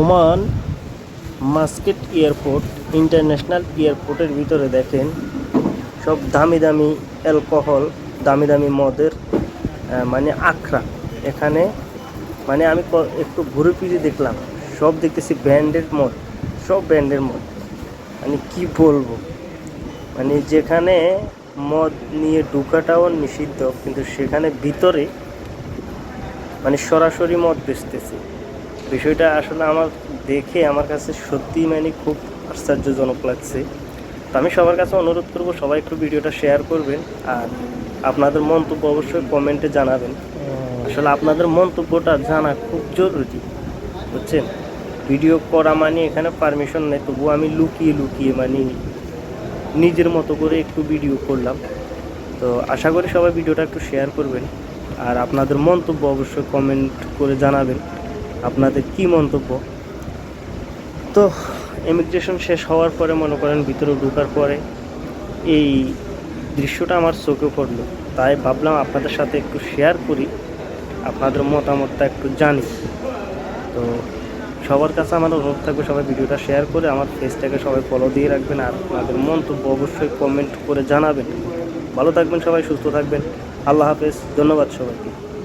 Oman মাস্কেট airport, international এয়ারপোর্টের ভিতরে দেখেন সব দামি দামি অ্যালকোহল, দামি দামি মদের মানে আখড়া। এখানে মানে আমি একটু ঘুরে ফিরে দেখলাম, সব দেখতেছি ব্র্যান্ডেড মদ, সব ব্র্যান্ডের মদ। মানে কি বলব? মানে যেখানে মদ নিয়ে ঢুকাটাও নিষিদ্ধ, কিন্তু সেখানে ভিতরে মানে সরাসরি মদ বেচতেছে। বিষয়টা আসলে আমার দেখে আমার কাছে সত্যি মানে খুব আশ্চর্যজনক লাগছে। তো আমি সবার কাছে অনুরোধ করব, সবাই একটু ভিডিওটা শেয়ার করবেন আর আপনাদের মন্তব্য অবশ্যই কমেন্টে জানাবেন। আসলে আপনাদের মন্তব্যটা জানা খুব জরুরি, বুঝছেন? ভিডিও করা মানে এখানে পারমিশন নেই তবুও আমি লুকিয়ে লুকিয়ে মানে নিজের মতো করে একটু ভিডিও করলাম। তো আশা করি সবাই ভিডিওটা একটু শেয়ার করবেন, আর আপনাদের মন্তব্য অবশ্যই কমেন্ট করে জানাবেন। আপনাদের কি মন্তব্য? তো ইমিগ্রেশন শেষ হওয়ার পরে মনে করেন ভিতরে ঢুকার পরে এই দৃশ্যটা আমার চোখে পড়ল। তাই ভাবলাম আপনাদের সাথে একটু শেয়ার করি, আপনাদের মতামতটা একটু জানি। তো, সবার কাছে আমার অনুরোধ থাকবে সবাই ভিডিওটা শেয়ার করে আমার ফেসটাকে সবাই ফলো দিয়ে রাখবেন আর আপনাদের মন্তব্য অবশ্যই কমেন্ট করে জানাবেন। ভালো থাকবেন সবাই, সুস্থ থাকবেন। আল্লাহ হাফেজ, ধন্যবাদ সবাইকে।